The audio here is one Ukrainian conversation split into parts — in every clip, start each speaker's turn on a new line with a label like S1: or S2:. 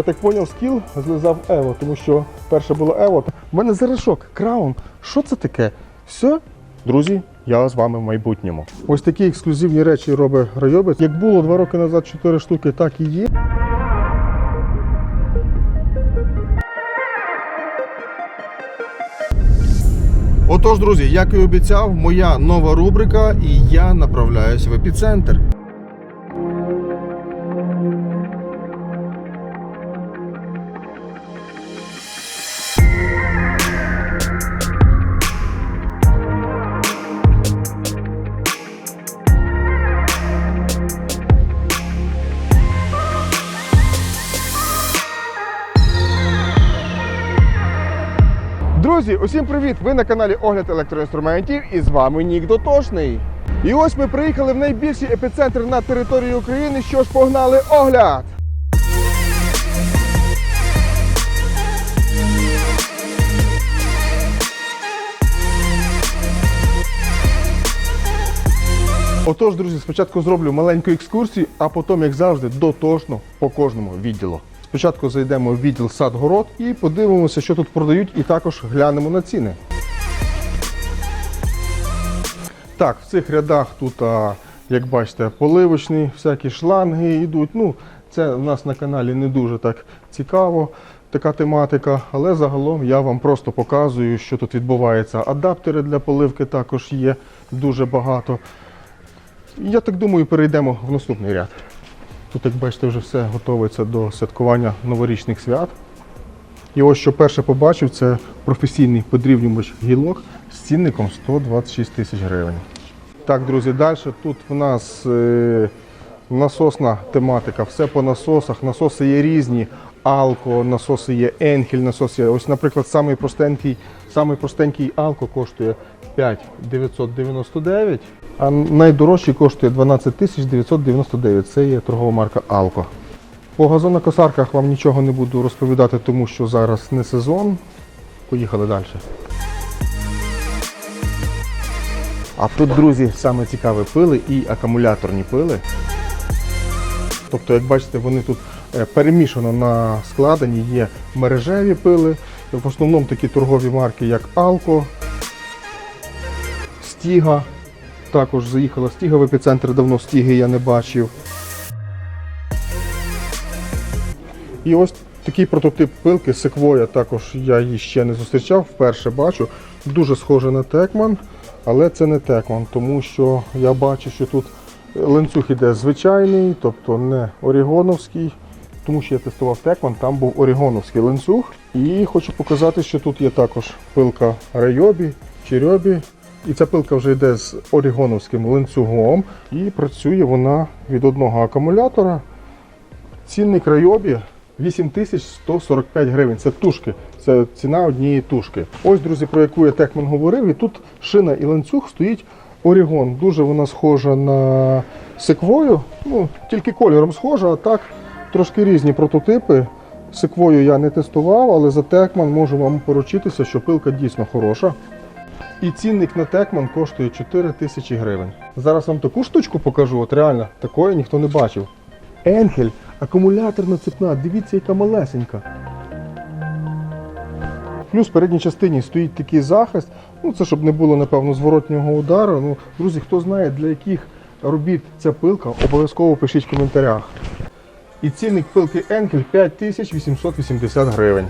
S1: Я так поняв, скіл злизав Ево, тому що перше було Ево. У мене заришок, краун. Що це таке? Все, друзі, я з вами в майбутньому. Ось такі ексклюзивні речі робить Райобець. Як було два роки назад 4 штуки, так і є. Отож, друзі, як і обіцяв, моя нова рубрика, і я направляюсь в епіцентр. Усім привіт! Ви на каналі Огляд електроінструментів і з вами Нік Дотошний. І ось ми приїхали в найбільший епіцентр на території України. Що ж погнали огляд! Отож, друзі, спочатку зроблю маленьку екскурсію, а потім, як завжди, дотошно по кожному відділу. Спочатку зайдемо в відділ сад-город і подивимося, що тут продають, і також глянемо на ціни. Так, в цих рядах тут, як бачите, поливочні, всякі шланги йдуть. Ну, це в нас на каналі не дуже так цікаво, така тематика, але загалом я вам просто показую, що тут відбувається. Адаптери для поливки також є дуже багато. Я так думаю, перейдемо в наступний ряд. Тут, як бачите, вже все готується до святкування новорічних свят. І ось що перше побачив, це професійний подрівнювач гілок з цінником 126 тисяч гривень. Так, друзі, далі тут в нас е, насосна тематика, все по насосах. Насоси є різні. Алко, насоси є Енхель, насос є. Ось, наприклад, самий простенький, самий простенький Алко коштує 5 999, а найдорожчий коштує 12 999. Це є торгова марка Алко. По газонокосарках вам нічого не буду розповідати, тому що зараз не сезон. Поїхали далі. А тут, друзі, саме цікаве пили і акумуляторні пили. Тобто, як бачите, вони тут е, перемішано на складенні, є мережеві пили, в основному такі торгові марки, як Алко, Стіга. Також заїхала Стіга в епіцентр, давно Стіги я не бачив. І ось такий прототип пилки секвоя, також я її ще не зустрічав, вперше бачу. Дуже схоже на Текман, але це не Текман, тому що я бачу, що тут ланцюг іде звичайний, тобто не орігоновський. Тому що я тестував Текман, там був орігоновський ланцюг. І хочу показати, що тут є також пилка Райобі чи Рьобі. І ця пилка вже йде з орігоновським ланцюгом і працює вона від одного акумулятора. Цінник Райобі 8145 гривень. Це тушки, це ціна однієї тушки. Ось, друзі, про яку я Текман говорив. І тут шина і ланцюг стоїть Орігон. Дуже вона схожа на секвою. Ну, тільки кольором схожа, а так трошки різні прототипи. Секвою я не тестував, але за Текман можу вам поручитися, що пилка дійсно хороша. І цінник на Текман коштує 4 тисячі гривень. Зараз вам таку штучку покажу, от реально, такої ніхто не бачив. Енхель, акумуляторна цепна, дивіться, яка малесенька. Плюс в передній частині стоїть такий захист. Ну, це щоб не було, напевно, зворотнього удару. Ну, друзі, хто знає, для яких робіт ця пилка, обов'язково пишіть в коментарях. І цінник пилки Енкель 5880 гривень.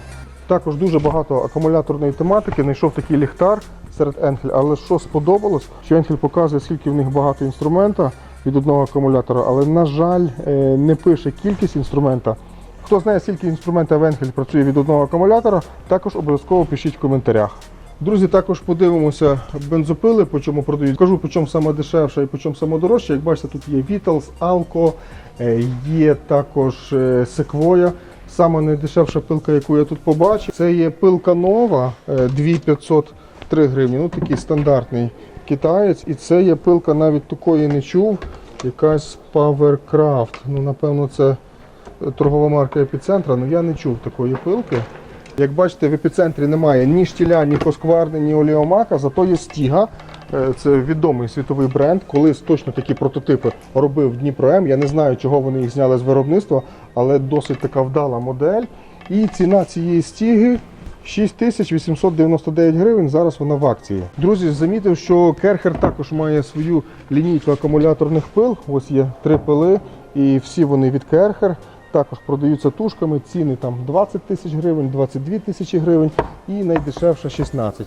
S1: Також дуже багато акумуляторної тематики. Знайшов такий ліхтар серед Енхель. Але що сподобалось, що Енхель показує, скільки в них багато інструмента від одного акумулятора, але, на жаль, е, не пише кількість інструмента. Хто знає, скільки інструмента в Енхель працює від одного акумулятора, також обов'язково пишіть в коментарях. Друзі, також подивимося бензопили, по чому продають. Кажу, по чому саме дешевше і по чому саме дорожче. Як бачите, тут є Vitals, Alco, е, є також е, Sequoia. Саме найдешевша пилка, яку я тут побачив, це є пилка нова 2500. 3 гривні. Ну такий стандартний китаєць. І це є пилка навіть такої не чув. Якась Powercraft. Ну, напевно, це торгова марка епіцентра. Ну я не чув такої пилки. Як бачите, в епіцентрі немає ні штіля, ні Коскварни, ні оліомака, зато є стіга. Е, це відомий світовий бренд. Колись точно такі прототипи робив Дніпро М. Я не знаю, чого вони їх зняли з виробництва, але досить така вдала модель. І ціна цієї стіги. 6899 гривень. Зараз вона в акції. Друзі, замітив, що Керхер також має свою лінійку акумуляторних пил. Ось є три пили, і всі вони від Керхер. Також продаються тушками. Ціни там 20 тисяч гривень, 22 тисячі гривень і найдешевша 16.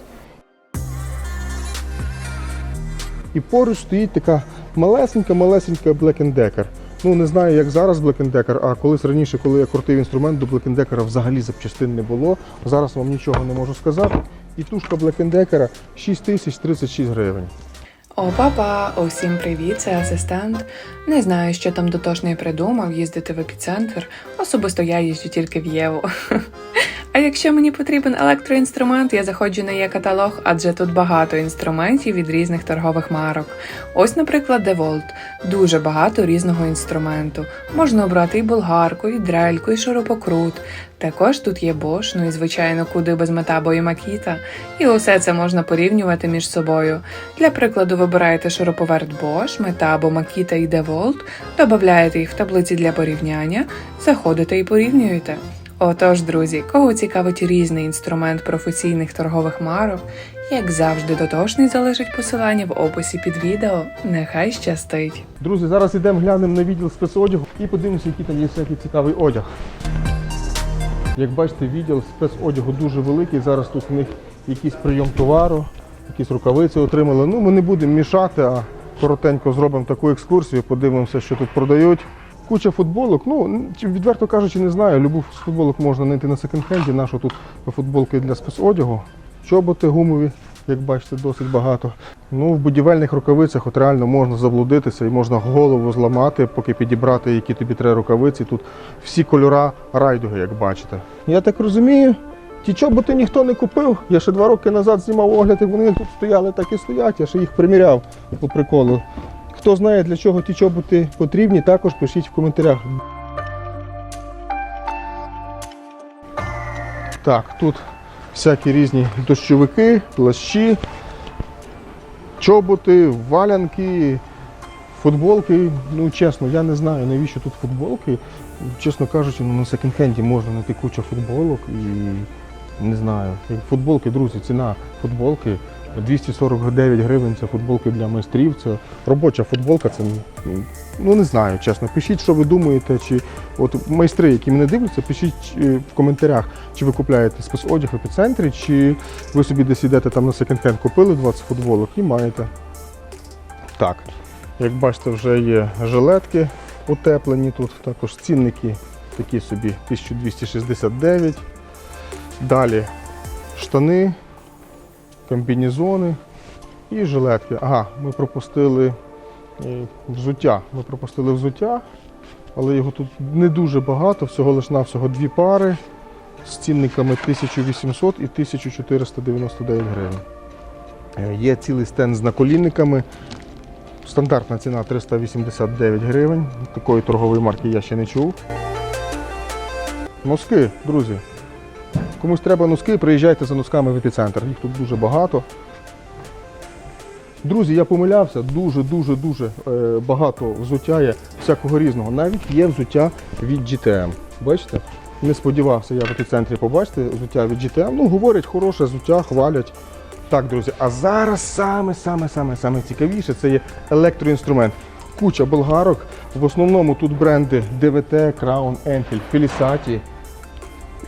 S1: І поруч стоїть така малесенька-малесенька Black Decker. Ну не знаю, як зараз Black а колись раніше, коли я крутив інструмент, до Black взагалі запчастин не було. Зараз вам нічого не можу сказати. І тушка Black Decker 6036 гривень.
S2: О, папа, усім привіт, це асистент. Не знаю, що там дотошний придумав їздити в епіцентр. Особисто я їжджу тільки в Єву. А якщо мені потрібен електроінструмент, я заходжу на є каталог, адже тут багато інструментів від різних торгових марок. Ось, наприклад, DeWalt. Дуже багато різного інструменту. Можна обрати і болгарку, і дрельку, і шурупокрут. Також тут є Bosch, ну і звичайно, куди без метабо і Makita. І усе це можна порівнювати між собою. Для прикладу, вибираєте шуруповерт Bosch, Metabo, Makita і DeWalt, додаєте їх в таблиці для порівняння, заходите і порівнюєте. Отож, друзі, кого цікавить різний інструмент професійних торгових марок, як завжди, дотошний залишить посилання в описі під відео. Нехай щастить!
S1: Друзі, зараз йдемо глянемо на відділ спецодягу і подивимося, який там є всякий цікавий одяг. Як бачите, відділ спецодягу дуже великий. Зараз тут у них якийсь прийом товару, якісь рукавиці отримали. Ну, ми не будемо мішати, а коротенько зробимо таку екскурсію, подивимося, що тут продають. Куча футболок. Ну, відверто кажучи, не знаю. Любу футболок можна знайти на секонд-хенді. Нашу тут футболки для спецодягу. Чоботи гумові, як бачите, досить багато. Ну, в будівельних рукавицях от реально можна заблудитися і можна голову зламати, поки підібрати, які тобі треба рукавиці. Тут всі кольора райдуги, як бачите. Я так розумію, ті чоботи ніхто не купив. Я ще два роки назад знімав огляд, і вони тут стояли, так і стоять. Я ще їх приміряв по приколу. Хто знає, для чого ті чоботи потрібні, також пишіть в коментарях. Так, тут всякі різні дощовики, плащі, чоботи, валянки, футболки. Ну, чесно, я не знаю, навіщо тут футболки. Чесно кажучи, ну, на секонд-хенді можна знайти кучу футболок і не знаю. Футболки, друзі, ціна футболки 249 гривень це футболки для майстрів. Це робоча футболка. Це ну не знаю, чесно. Пишіть, що ви думаєте, чи от майстри, які мене дивляться, пишіть е, в коментарях, чи ви купляєте спецодяг в епіцентрі, чи ви собі десь йдете там на секонд-хенд, купили 20 футболок і маєте. Так, як бачите, вже є жилетки утеплені тут, також цінники такі собі 1269. Далі штани, комбінезони і жилетки. Ага, ми пропустили е, взуття. Ми пропустили взуття, але його тут не дуже багато, всього лиш навсього дві пари з цінниками 1800 і 1499 гривень. Е, Є цілий стенд з наколінниками. Стандартна ціна 389 гривень. Такої торгової марки я ще не чув. Носки, друзі. Комусь треба носки, приїжджайте за носками в епіцентр. Їх тут дуже багато. Друзі, я помилявся, дуже-дуже дуже е, багато взуття є всякого різного. Навіть є взуття від GTM. Бачите? Не сподівався я в епіцентрі побачити взуття від GTM. Ну, говорять, хороше взуття, хвалять. Так, друзі, а зараз саме, саме, саме, саме цікавіше це є електроінструмент. Куча болгарок. В основному тут бренди DVT, Crown, Enfield, Felicati.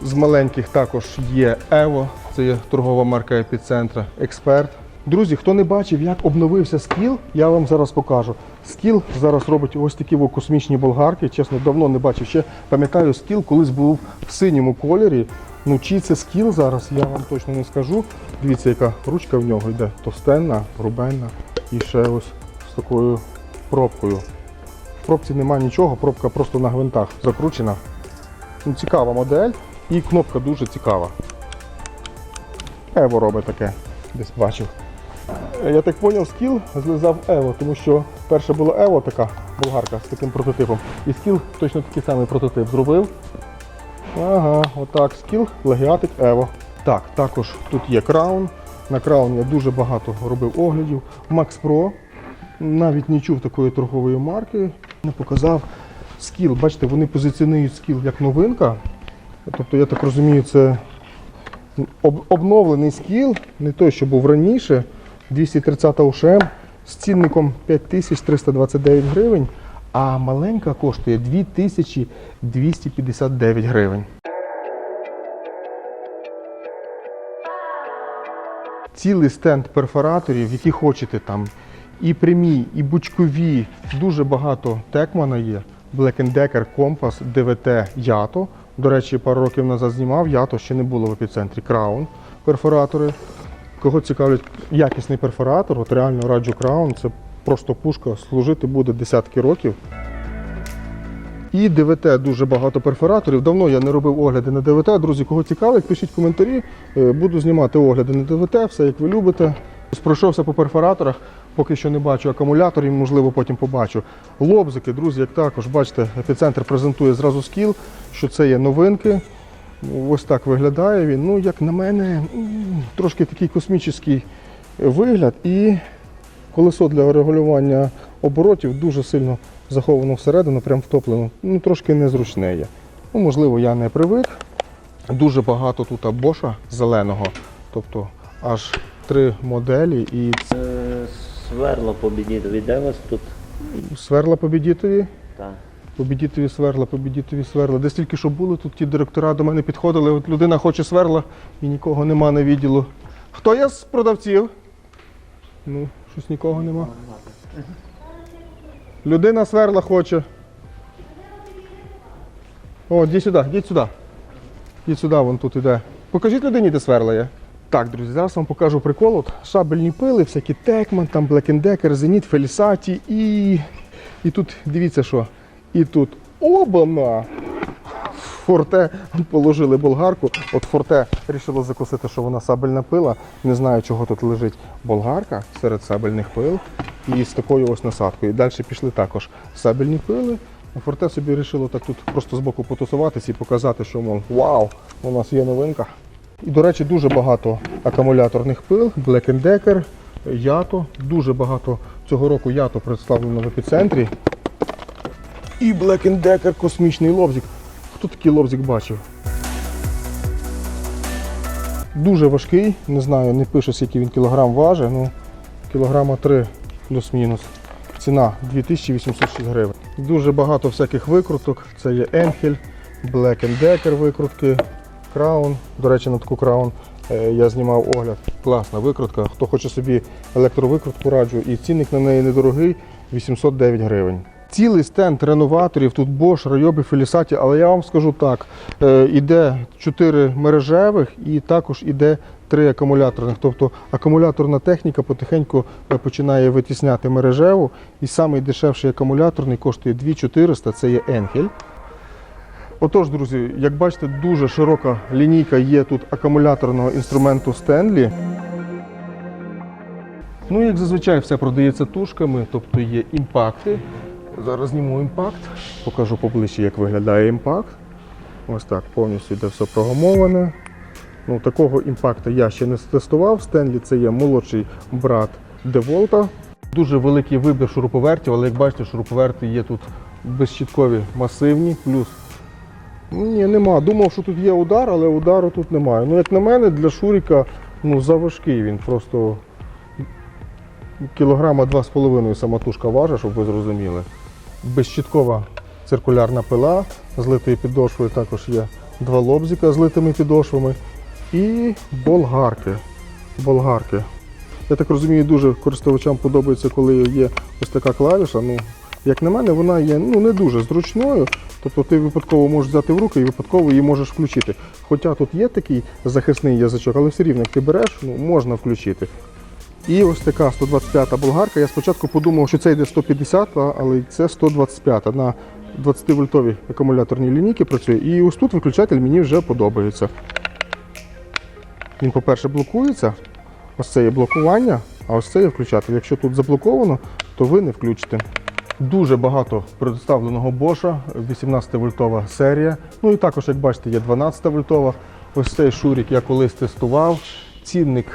S1: З маленьких також є Evo, це є торгова марка епіцентра, Експерт. Друзі, хто не бачив, як обновився скіл, я вам зараз покажу. Скіл зараз робить ось такі космічні болгарки. Чесно, давно не бачив. Ще пам'ятаю, скіл колись був в синьому кольорі. Ну, чи це скіл зараз, я вам точно не скажу. Дивіться, яка ручка в нього йде товстенна, грубенна і ще ось з такою пробкою. В пробці немає нічого, пробка просто на гвинтах закручена. Ну, цікава модель і кнопка дуже цікава. Ево робить таке, десь бачив. Е, Я так зрозумів, скіл злизав Ево, тому що перша була Ево така болгарка з таким прототипом. І скіл точно такий самий прототип зробив. Ага, отак, скіл, лагіатик Ево. Так, також тут є краун, На краун я дуже багато робив оглядів. Max Pro. Навіть не чув такої торгової марки. Не показав скіл. Бачите, вони позиціонують скіл як новинка. Тобто, я так розумію, це обновлений скіл, не той, що був раніше. 230 УШМ з цінником 5329 гривень, а маленька коштує 2259 гривень. Цілий стенд перфораторів, які хочете там, і прямі, і бучкові. Дуже багато Текмана є. Black Decker, Compass, DVT, Yato. До речі, пару років назад знімав, Yato ще не було в епіцентрі. Crown перфоратори. Кого цікавлять якісний перфоратор, от реально раджу Crown, це просто пушка, служити буде десятки років. І ДВТ дуже багато перфораторів. Давно я не робив огляди на ДВТ. Друзі, кого цікавить, пишіть коментарі. Е, Буду знімати огляди на ДВТ, все як ви любите. Пройшовся по перфораторах, поки що не бачу акумуляторів, можливо, потім побачу. Лобзики, друзі, як також бачите, епіцентр презентує зразу скіл, що це є новинки. Ось так виглядає він. Ну, як на мене, трошки такий космічний вигляд. І колесо для регулювання оборотів дуже сильно заховано всередину, прям втоплено. Ну, трошки незручне є. Ну, можливо, я не привик. Дуже багато тут боша зеленого, тобто аж три моделі. І це
S3: Сверло побідітові, де у вас тут?
S1: сверла побідітові.
S3: Так.
S1: Побідітові сверла, побідітові сверла. Десь тільки що були, тут ті директора до мене підходили. От людина хоче сверла і нікого нема на відділу. Хто є з продавців? Ну, щось нікого нема. Людина сверла хоче. О, йди сюди, йдіть сюди. Йдіть сюди, вон тут іде. Покажіть людині, де сверла є. Так, друзі, зараз вам покажу прикол. От шабельні пили, всякі Текман, там Decker, Зеніт, Фелісаті і. І тут дивіться що. І тут обана! Форте положили болгарку. От Форте вирішило закусити, що вона сабельна пила. Не знаю, чого тут лежить болгарка серед сабельних пил. І з такою ось насадкою. І далі пішли також сабельні пили. Форте собі вирішило так тут просто збоку потусуватись і показати, що мов, вау, у нас є новинка. І, до речі, дуже багато акумуляторних пил, Black Decker, Ято. Дуже багато цього року Ято представлено в епіцентрі. І Black Decker космічний лобзик. Хто такий лобзик бачив? Дуже важкий, не знаю, не пише, скільки він кілограм важить, ну кілограма 3 плюс-мінус. Ціна 2806 гривень. Дуже багато всяких викруток. Це є Енхель, Black Decker викрутки, Crown. До речі, на таку Crown е, я знімав огляд. Класна викрутка. Хто хоче собі електровикрутку раджу, і цінник на неї недорогий 809 гривень. Цілий стенд реноваторів, тут Bosch, Ryobi, Felicati, але я вам скажу так: е, іде 4 мережевих і також іде 3 акумуляторних. Тобто акумуляторна техніка потихеньку е, починає витісняти мережеву. І самий дешевший акумуляторний коштує 2400, це є Enkel. Отож, друзі, як бачите, дуже широка лінійка є тут акумуляторного інструменту Stanley. Ну, як зазвичай, все продається тушками, тобто є імпакти. Зараз зніму імпакт, покажу поближче, як виглядає імпакт. Ось так, повністю йде все програмоване. Ну, такого імпакта я ще не тестував. Стенлі це є молодший брат Деволта. Дуже великий вибір шуруповертів, але як бачите, шуруповерти є тут безщіткові, масивні, плюс ні, нема. Думав, що тут є удар, але удару тут немає. Ну, як на мене, для Шуріка ну, заважкий він. Просто кілограма 2,5 самотужка важить, щоб ви зрозуміли. Безщіткова циркулярна пила з литою підошвою, також є два лобзика з литими підошвами. І болгарки. болгарки. Я так розумію, дуже користувачам подобається, коли є ось така клавіша. Ну, як на мене, вона є ну, не дуже зручною. Тобто ти випадково можеш взяти в руки і випадково її можеш включити. Хоча тут є такий захисний язичок, але все рівно, як ти береш, ну, можна включити. І ось така 125-та болгарка. Я спочатку подумав, що це йде 150, але це 125 на 20-вольтовій акумуляторній лінійці працює. І ось тут виключатель мені вже подобається. Він, по-перше, блокується. Ось це є блокування, а ось це є включатель. Якщо тут заблоковано, то ви не включите. Дуже багато представленого Боша, 18-вольтова серія. Ну і також, як бачите, є 12-вольтова. Ось цей шурік я колись тестував. Цінник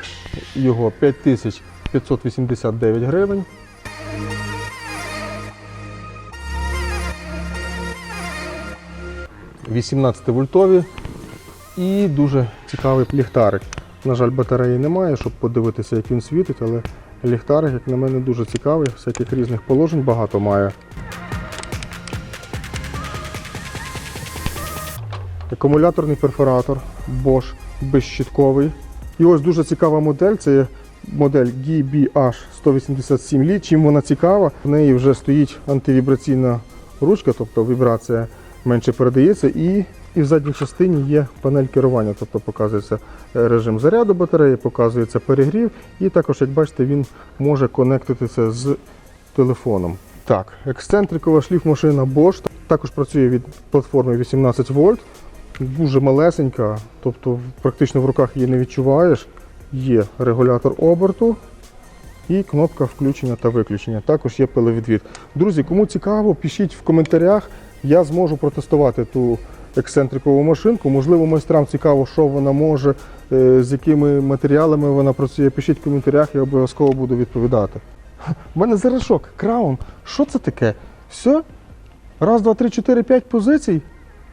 S1: його 5589 гривень. – 18 вольтові і дуже цікавий ліхтарик. На жаль, батареї немає, щоб подивитися, як він світить, але ліхтарик, як на мене, дуже цікавий, всяких різних положень багато має. Акумуляторний перфоратор Bosch безщітковий. І ось дуже цікава модель. Це модель GBH 187 Li. Чим вона цікава? В неї вже стоїть антивібраційна ручка, тобто вібрація менше передається, і, і в задній частині є панель керування, тобто показується е, режим заряду батареї, показується перегрів, і також, як бачите, він може конектитися з телефоном. Так, ексцентрикова шліфмашина Bosch також працює від платформи 18 вольт. Дуже малесенька, тобто практично в руках її не відчуваєш. Є регулятор оберту і кнопка включення та виключення. Також є пиловідвід. Друзі, кому цікаво, пишіть в коментарях. Я зможу протестувати ту ексцентрикову машинку. Можливо, майстрам цікаво, що вона може, е, з якими матеріалами вона працює. Пишіть в коментарях, я обов'язково буду відповідати. У мене зараз шок. Краун. Що це таке? Все? Раз, два, три, чотири, п'ять позицій.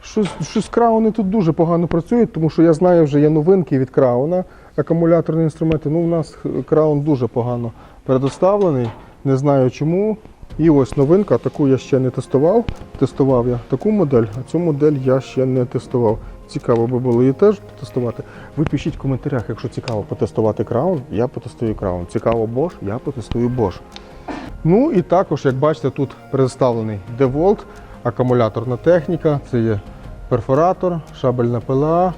S1: Щось, щось крауни тут дуже погано працюють, тому що я знаю, вже є новинки від крауна, акумуляторні інструменти. Ну, у нас краун дуже погано предоставлений. Не знаю чому. І ось новинка, таку я ще не тестував. Тестував я таку модель, а цю модель я ще не тестував. Цікаво би було її теж тестувати. Ви пишіть в коментарях, якщо цікаво потестувати краун, я потестую краун. Цікаво Bosch, я потестую Bosch. Ну і також, як бачите, тут представлений DeWalt, акумуляторна техніка, це є перфоратор, шабельна пила,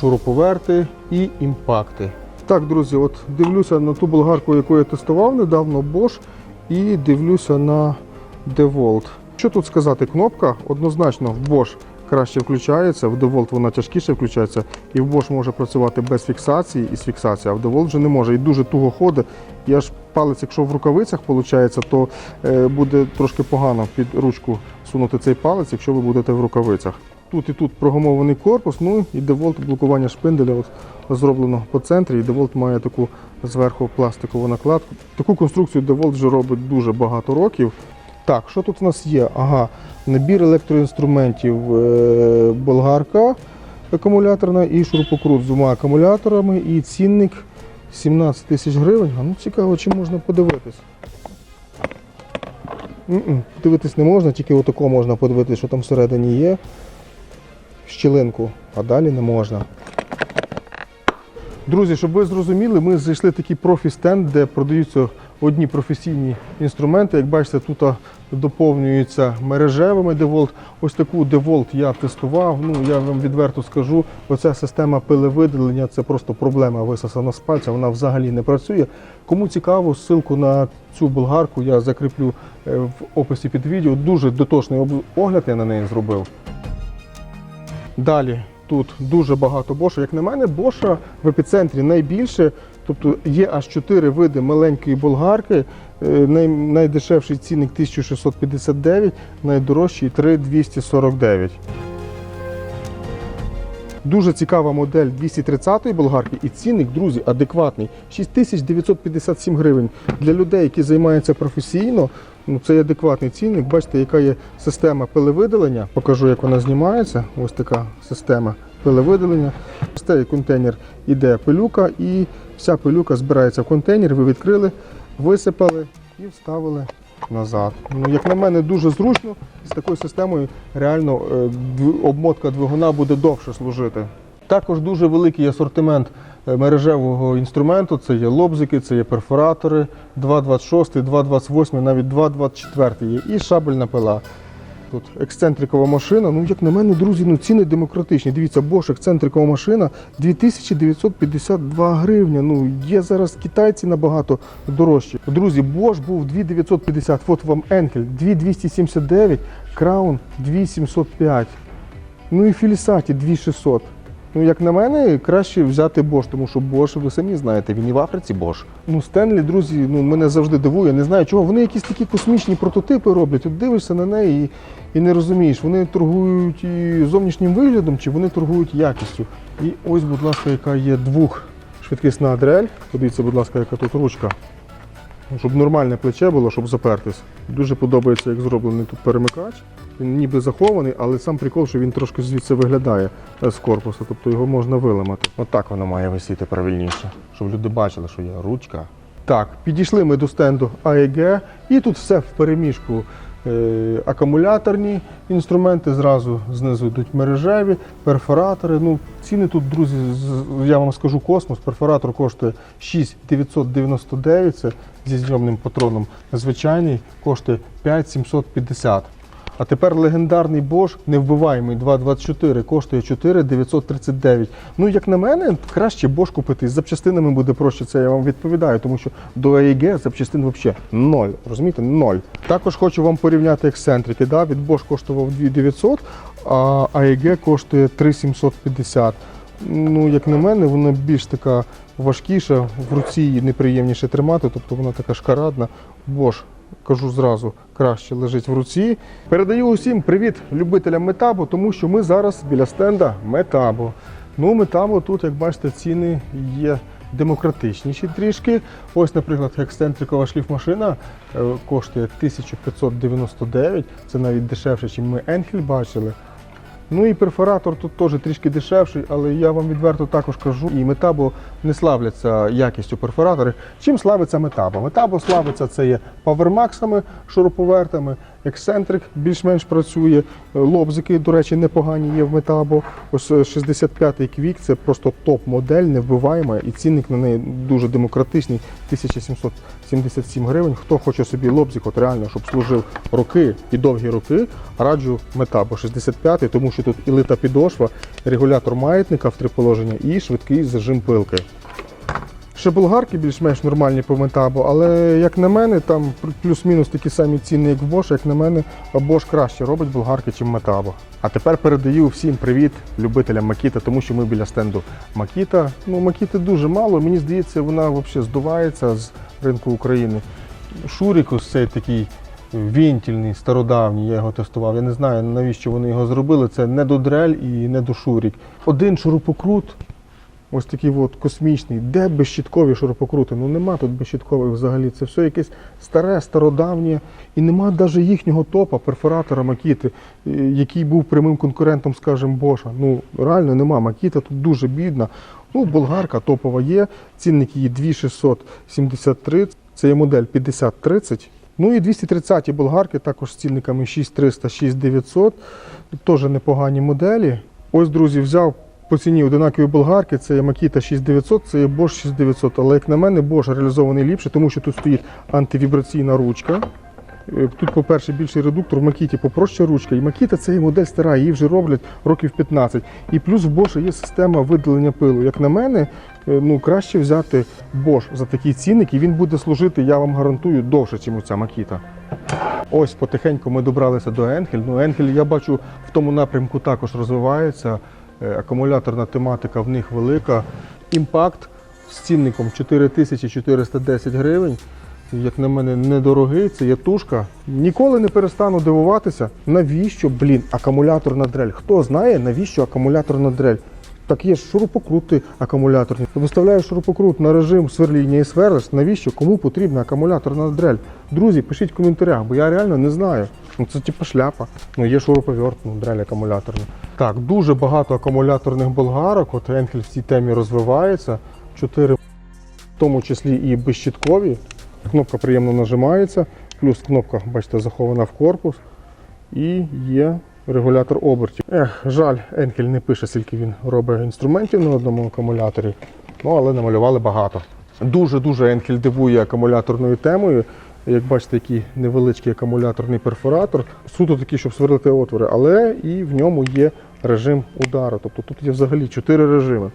S1: шуруповерти і імпакти. Так, друзі, от дивлюся на ту болгарку, яку я тестував недавно, Bosch, і дивлюся на DeWalt. Що тут сказати? Кнопка однозначно в Bosch краще включається, в DeWalt вона тяжкіше включається, і в Bosch може працювати без фіксації і з фіксацією, а в DeWalt вже не може. І дуже туго ходить. Я ж палець, якщо в рукавицях виходить, то е, буде трошки погано під ручку сунути цей палець, якщо ви будете в рукавицях. Тут і тут прогумований корпус, ну і DeWalt блокування шпинделя от зроблено по центрі. І DeWalt має таку зверху пластикову накладку. Таку конструкцію DeWalt вже робить дуже багато років. Так, що тут у нас є? Ага, набір електроінструментів, е, болгарка акумуляторна і шурупокрут з двома акумуляторами, і цінник 17 тисяч гривень. А ну цікаво, чи можна подивитись. М-м, Дивитись не можна, тільки отако можна подивитися, що там всередині є. Щілинку, а далі не можна. Друзі, щоб ви зрозуміли, ми зайшли в такий профі-стенд, де продаються одні професійні інструменти. Як бачите, тут доповнюються мережевими DeWalt. Ось таку DeWalt я тестував. Ну, я вам відверто скажу, оця система пилевидалення це просто проблема висосана з пальця, вона взагалі не працює. Кому цікаво, ссылку на цю болгарку я закріплю е, в описі під відео. Дуже дотошний огляд я на неї зробив. Далі тут дуже багато боша. Як на мене, боша в епіцентрі найбільше. Тобто є аж чотири види маленької болгарки. Е, найдешевший цінник 1659, найдорожчий 3249. Дуже цікава модель 230-ї болгарки і цінник, друзі, адекватний. 6957 гривень. Для людей, які займаються професійно, ну це адекватний цінник. Бачите, яка є система пилевидалення. Покажу, як вона знімається. Ось така система пилевидалення. З цей контейнер іде пилюка, і вся пилюка збирається в контейнер. Ви відкрили, висипали і вставили назад. Ну, як на мене, дуже зручно. З такою системою реально е, обмотка двигуна буде довше служити. Також дуже великий асортимент е, мережевого інструменту. Це є лобзики, це є перфоратори 2,26, 2,28, навіть 2,24 є. І шабельна пила. Тут ексцентрикова машина. Ну, як на мене, друзі, ну ціни демократичні. Дивіться, Bosch ексцентрикова машина 2952 гривня. Ну, є зараз китайці набагато дорожчі. Друзі, Bosch був 2950, от вам Енкель 2279, Краун 2705. Ну і Філісаті 2600. Ну, як на мене, краще взяти Bosch, тому що Bosch, ви самі знаєте, він і в Африці Bosch. Ну, Стенлі, друзі, ну мене завжди дивує. Не знаю чого. Вони якісь такі космічні прототипи роблять. От дивишся на неї і, і не розумієш, вони торгують і зовнішнім виглядом, чи вони торгують якістю. І ось, будь ласка, яка є двох швидкісна дрель. Подивіться, будь ласка, яка тут ручка. Щоб нормальне плече було, щоб запертись. Дуже подобається, як зроблений тут перемикач. Він ніби захований, але сам прикол, що він трошки звідси виглядає е, з корпусу, тобто його можна виламати. Отак воно має висіти правильніше, щоб люди бачили, що є ручка. Так, підійшли ми до стенду AEG, і тут все в переміжку. Е, акумуляторні інструменти, зразу знизу йдуть мережеві, перфоратори. Ну, ціни тут, друзі, я вам скажу космос. Перфоратор коштує 6999, це зі зйомним патроном. Звичайний коштує 5750. А тепер легендарний Bosch невбиваємий 224 коштує 4939. Ну, як на мене, краще Bosch купити. З запчастинами буде проще, це я вам відповідаю, тому що до AEG запчастин взагалі ноль. Розумієте? Ноль. Також хочу вам порівняти ексцентрики. Да? Від Bosch коштував 2900, а AEG коштує 3750. Ну, як на мене, вона більш така важкіша, в руці її неприємніше тримати, тобто вона така шкарадна. Bosch кажу зразу, краще лежить в руці. Передаю усім привіт любителям метабо, тому що ми зараз біля стенда метабо. Ну, метабо тут, як бачите, ціни є демократичніші трішки. Ось, наприклад, ексцентрикова шліфмашина е, коштує 1599, це навіть дешевше, ніж ми Енхель бачили. Ну і перфоратор тут теж трішки дешевший, але я вам відверто також кажу, і метабо не славляться якістю перфоратори. Чим славиться метабо? Метабо славиться це є павермаксами, шуруповертами, ексцентрик більш-менш працює. е, Лобзики, до речі, непогані є в метабо. Ось е, 65-й квік це просто топ-модель, невбиваєма, і цінник на неї дуже демократичний 1777 гривень. Хто хоче собі лобзик, от реально, щоб служив роки і довгі роки, раджу мета, бо 65 тому що тут і лита підошва, регулятор маятника в три положення і швидкий зажим пилки. Ще болгарки більш-менш нормальні по метабу, але як на мене, там плюс-мінус такі самі ціни, як в Bosch, як на мене, Bosch краще робить болгарки, ніж метабо. А тепер передаю всім привіт любителям Макіта, тому що ми біля стенду Макіта. Ну, Макіти дуже мало. Мені здається, вона взагалі здувається з ринку України. Шурік ось цей такий вінтільний, стародавній, я його тестував. Я не знаю, навіщо вони його зробили. Це не до дрель і не до шурік. Один шурупокрут Ось такий от космічний. Де безщіткові шурупокрути? Ну нема тут безщіткових взагалі. Це все якесь старе, стародавнє. І нема навіть їхнього топа, перфоратора Макіти, е, який був прямим конкурентом, скажімо, Боша. Ну реально нема. Макіта тут дуже бідна. Ну, болгарка топова є. Цінник її 2673. Це є модель 5030. Ну і 230-ті болгарки також з цінниками 6300, 6900. Теж непогані моделі. Ось, друзі, взяв по ціні одинакові болгарки, це Makita 6900, це є Bosch 6900. Але як на мене, Bosch реалізований ліпше, тому що тут стоїть антивібраційна ручка. Е, Тут, по-перше, більший редуктор, в Макіті попроще ручка. І Макіта це є модель стара, її вже роблять років 15. І плюс в Bosch є система видалення пилу. Як на мене, е, ну краще взяти Bosch за такий цінник, і він буде служити, я вам гарантую, довше, ніж ця Макіта. Ось потихеньку ми добралися до Енхель. Ну, Енхель, я бачу, в тому напрямку також розвивається. Е, Акумуляторна тематика в них велика. Імпакт з цінником 4410 гривень. Як на мене, недорогий, це є тушка. Ніколи не перестану дивуватися, навіщо, блін, акумуляторна дрель. Хто знає, навіщо акумуляторна дрель? Так є ж шурупокрути акумуляторні. Виставляєш шурупокрут на режим сверління і сверлиш. Навіщо? Кому потрібна акумуляторна дрель? Друзі, пишіть в коментарях, бо я реально не знаю. Ну це типу шляпа. Ну є шуруповерт, ну дрель акумуляторна. Так, дуже багато акумуляторних болгарок. От Енхель в цій темі розвивається. Чотири, в тому числі і безщіткові. Кнопка приємно нажимається, плюс кнопка, бачите, захована в корпус. І є регулятор обертів. Ех, жаль, Енкель не пише, скільки він робить інструментів на одному акумуляторі, ну але намалювали багато. Дуже-дуже Енкель дивує акумуляторною темою. Як бачите, який невеличкий акумуляторний перфоратор. Суто такий, щоб сверлити отвори, але і в ньому є режим удару. Тобто тут є взагалі чотири режими.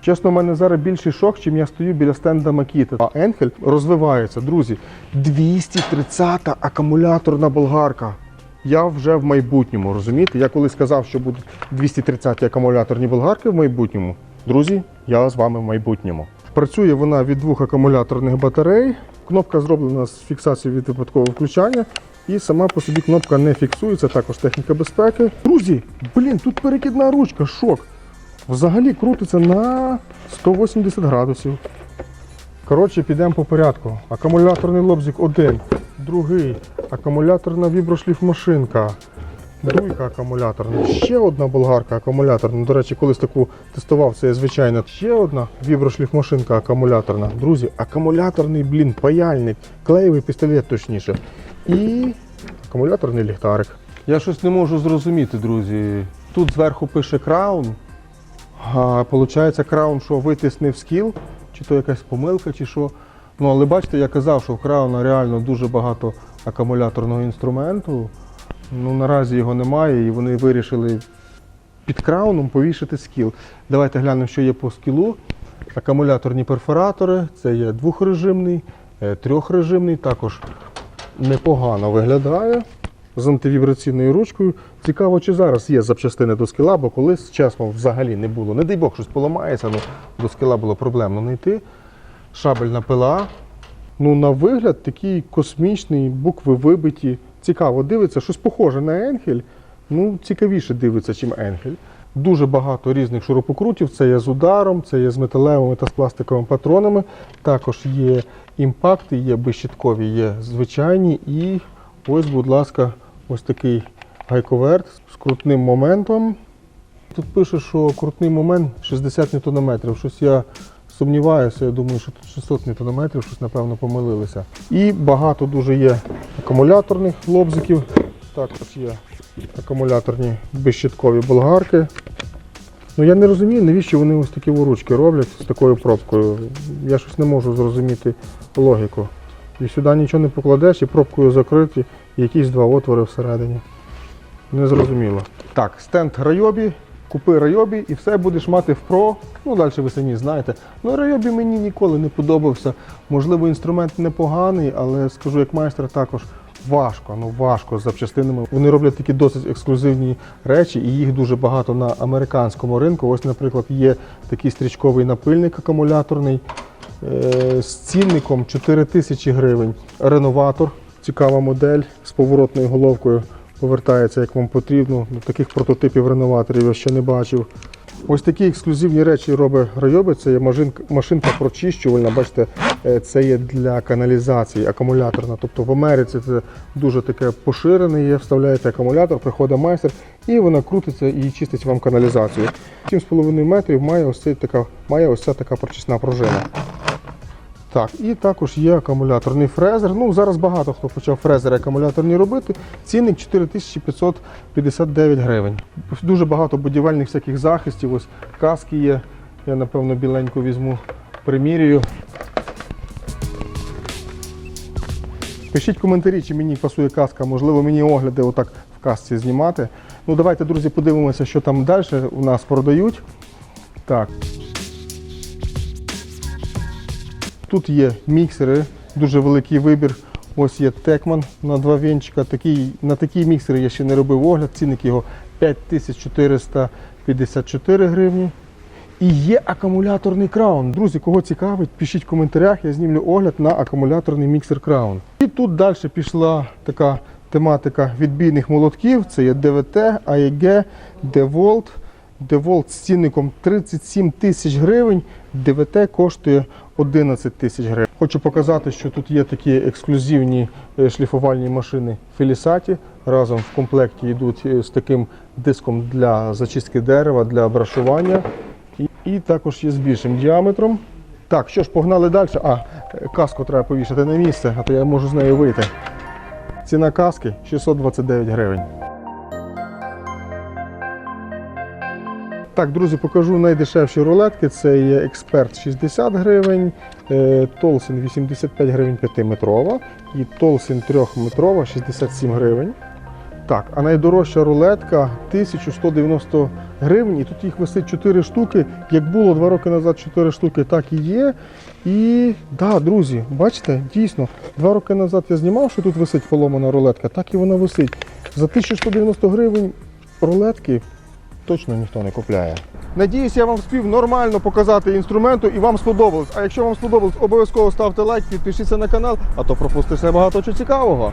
S1: Чесно, у мене зараз більший шок, чим я стою біля стенда Макіти. А Енхель розвивається, друзі. 230-та акумуляторна болгарка. Я вже в майбутньому, розумієте? Я коли сказав, що будуть 230 акумуляторні болгарки в майбутньому. Друзі, я з вами в майбутньому. Працює вона від двох акумуляторних батарей. Кнопка зроблена з фіксацією від випадкового включання. І сама по собі кнопка не фіксується, також техніка безпеки. Друзі, блін, тут перекидна ручка, шок. взагалі крутиться на 180 градусів. Коротше, підемо по порядку. Акумуляторний лобзик один, другий, акумуляторна віброшліфмашинка, дуйка акумуляторна, ще одна болгарка акумуляторна. До речі, колись таку тестував, це звичайно. Ще одна віброшліфмашинка акумуляторна. Друзі, акумуляторний блін, паяльник, клеєвий пістолет точніше. І акумуляторний ліхтарик. Я щось не можу зрозуміти, друзі. Тут зверху пише краун, а виходить, краун, що витиснив скіл, чи то якась помилка, чи що. Ну, але бачите, я казав, що в крауна реально дуже багато акумуляторного інструменту. Ну, наразі його немає, і вони вирішили під крауном повішати скіл. Давайте глянемо, що є по скілу. Акумуляторні перфоратори, це є двохрежимний, е, трьохрежимний, також непогано виглядає з антивібраційною ручкою. Цікаво, чи зараз є запчастини до скіла, бо колись чесно взагалі не було. Не дай Бог, щось поламається, ну до скіла було проблемно знайти. Шабельна пила. Ну, на вигляд такий космічний, букви вибиті. Цікаво дивиться, щось похоже на Енхель. Ну, цікавіше дивиться, чим Енхель. Дуже багато різних шурупокрутів. Це є з ударом, це є з металевими та з пластиковими патронами. Також є імпакти, є безщиткові, є звичайні. І ось, будь ласка, ось такий гайковерт з крутним моментом. Тут пише, що крутний момент 60 Нм. Щось я сумніваюся, я думаю, що тут 600 Нм, щось, напевно, помилилися. І багато дуже є акумуляторних лобзиків. Також є акумуляторні безщиткові болгарки. Ну я не розумію, навіщо вони ось такі воручки роблять з такою пробкою. Я щось не можу зрозуміти логіку. І сюди нічого не покладеш, і пробкою закриті, якісь два отвори всередині. Незрозуміло. Так, стенд Райобі, купи Райобі і все будеш мати в Pro. Ну, далі ви самі знаєте. Ну, Райобі мені ніколи не подобався. Можливо, інструмент непоганий, але скажу як майстер також. Важко, ну важко з запчастинами. Вони роблять такі досить ексклюзивні речі, і їх дуже багато на американському ринку. Ось, наприклад, є такий стрічковий напильник акумуляторний е, з цінником 4 тисячі гривень. Реноватор, цікава модель з поворотною головкою. Повертається як вам потрібно. Ну, Таких прототипів реноваторів я ще не бачив. Ось такі ексклюзивні речі робить Райоби. Це є машинка, прочищувальна. Бачите, е, це є для каналізації акумуляторна. Тобто в Америці це дуже таке поширене є. Вставляєте акумулятор, приходить майстер і вона крутиться і чистить вам каналізацію. 7,5 метрів має ось, цей така, має ось ця така прочисна пружина. Так, і також є акумуляторний фрезер. Ну, зараз багато хто почав фрезери акумуляторні робити. Цінник 4559 гривень. Дуже багато будівельних всяких захистів. Ось каски є. Я, напевно, біленьку візьму, примірюю. Пишіть коментарі, чи мені пасує каска, можливо, мені огляди отак в касці знімати. Ну, давайте, друзі, подивимося, що там далі у нас продають. Так. Тут є міксери, дуже великий вибір. Ось є Текман на два вінчика. Такий, на такі міксери я ще не робив огляд. Цінник його 5454 гривні. І є акумуляторний краун. Друзі, кого цікавить, пишіть в коментарях, я знімлю огляд на акумуляторний міксер краун. І тут далі пішла така тематика відбійних молотків. Це є ДВТ, AEG, DeWalt. DeWalt з цінником 37 тисяч гривень, ДВТ коштує 11 тисяч гривень. Хочу показати, що тут є такі ексклюзивні е, шліфувальні машини Felisati. Разом в комплекті йдуть е, з таким диском для зачистки дерева, для брашування. І, і також є з більшим діаметром. Так, що ж, погнали далі. А, е, каску треба повішати на місце, а то я можу з нею вийти. Ціна каски 629 гривень. Так, друзі, покажу найдешевші рулетки. Це є Експерт 60 гривень, е, Толсин 85 гривень 5-метрова і Толсин 3-метрова 67 гривень. Так, а найдорожча рулетка 1190 гривень, і тут їх висить 4 штуки. Як було 2 роки назад 4 штуки, так і є. І да, друзі, бачите, дійсно, 2 роки назад я знімав, що тут висить поломана рулетка, так і вона висить. За 1190 гривень рулетки точно ніхто не купляє. Надіюсь, я вам спів нормально показати інструменту і вам сподобалось. А якщо вам сподобалось, обов'язково ставте лайк, підпишіться на канал, а то пропустите багато чого цікавого.